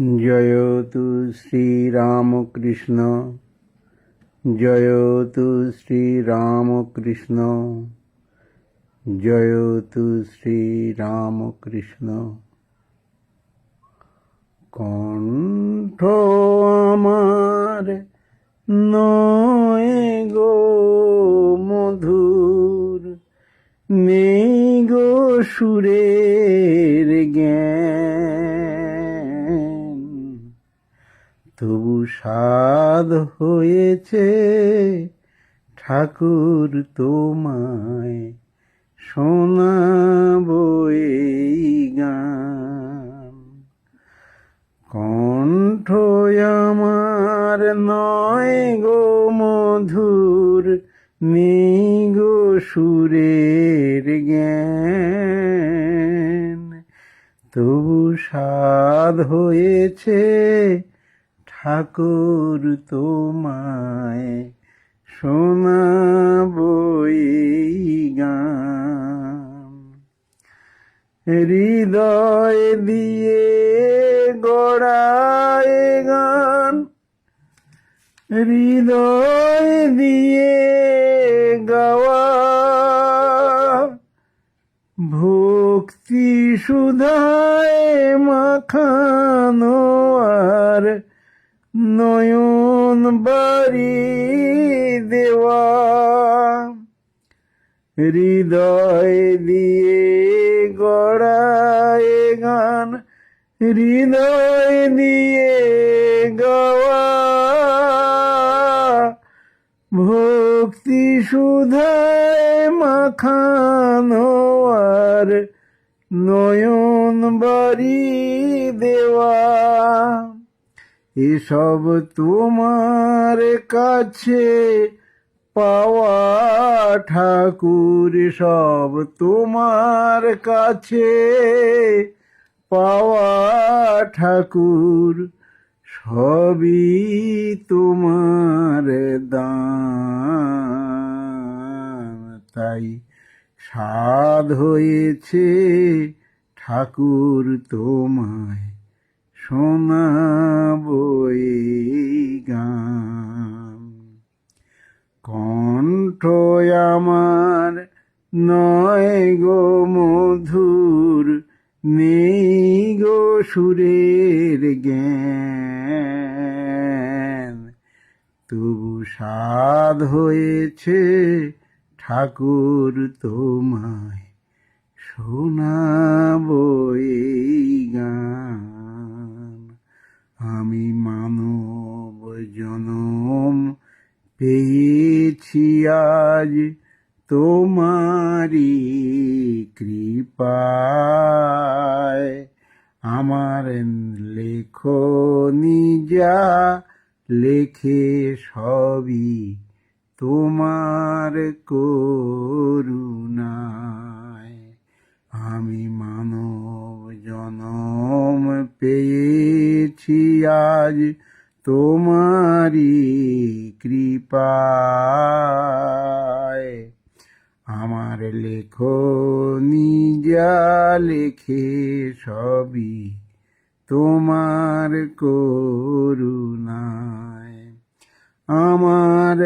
জয়তু শ্রীরামকৃষ্ণ জয়তু শ্রীরামকৃষ্ণ জয়তু শ্রীরামকৃষ্ণ কণ্ঠ আমার নয় গো মধুর নেই গো সুরের তবু সাধ হয়েছে ঠাকুর তোমায় শোনাবো এই গান। কণ্ঠ আমার নয় গো মধুর, নেই গো সুরের জ্ঞান। তবু সাধ হয়েছে ঠাকুর তোমায় শোনাবো এই গান। হৃদয় দিয়ে গড়ায় গান। হৃদয় দিয়ে গাওয়া ভক্তি সুধায় মাখানো আর নয়ন বাড়ি দেওয়া। হৃদয় দিয়ে গড়ায় গান, হৃদয় দিয়ে গাওয়া। ভক্তি সুধায় মাখানো নয়ন বাড়ি দেওয়া। এসব তোমার কাছে পাওয়া ঠাকুর, সব তোমার কাছে পাওয়া ঠাকুর, সবই তোমার দান। তাই সাধ হয়েছে ঠাকুর তোমায় শোনাবো এই গান কণ্ঠ আমার নয় গো মধুর, নেই গো সুরের জ্ঞান। তবু সাধ হয়েছে ঠাকুর তোমায়, শোনাবো এই গান। আমি মানব জনম পেয়েছি আজ তোমারি কৃপায় আমার লেখনি যা লেখে সবই তোমার করুণায়। আমি মানব জনম পেয়েছি, আজ তোমারি কৃপায়। আমার লেখনি যা লেখে সবই তোমার করুণায়। আমার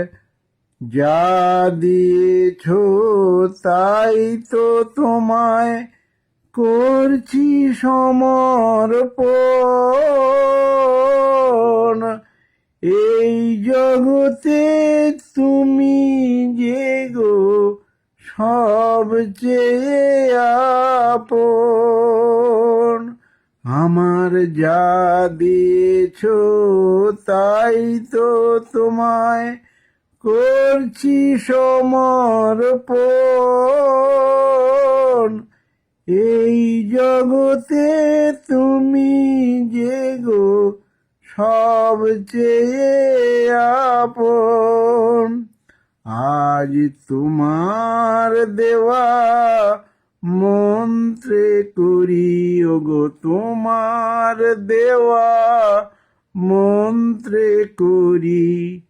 যা দিয়েছ তাই তো তোমায় করছি সমর্পণ। এই জগতে তুমি যে গো সবচেয়ে আপন, আমার যা দিয়েছ তাই তো তোমায় করছি সমর্পণ। এই জগতে তুমি যে গো সবচেয়ে আপন আজ তোমার দেওয়া মন্ত্রে করি গো তোমার দেওয়া মন্ত্রে করি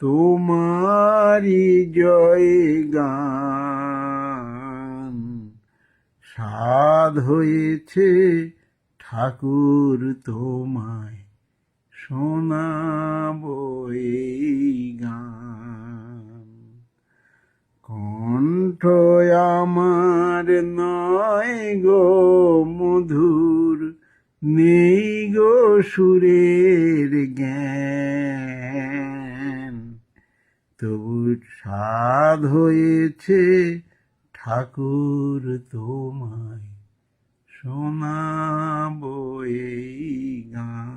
তোমারি জয় গান। সাধ হয়েছে ঠাকুর তোমায় শোনাবো এই গান কণ্ঠ আমার নয় গো মধুর, নেই গো সুরের জ্ঞান। তবু সাধ হয়েছে ঠাকুর তোমায়, শোনাবো এই গান।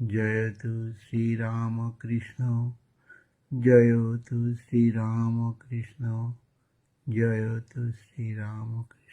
জয়তু শ্রীরাম কৃষ্ণ জয়তু শ্রীরাম কৃষ্ণ জয়তু শ্রীরাম কৃষ্ণ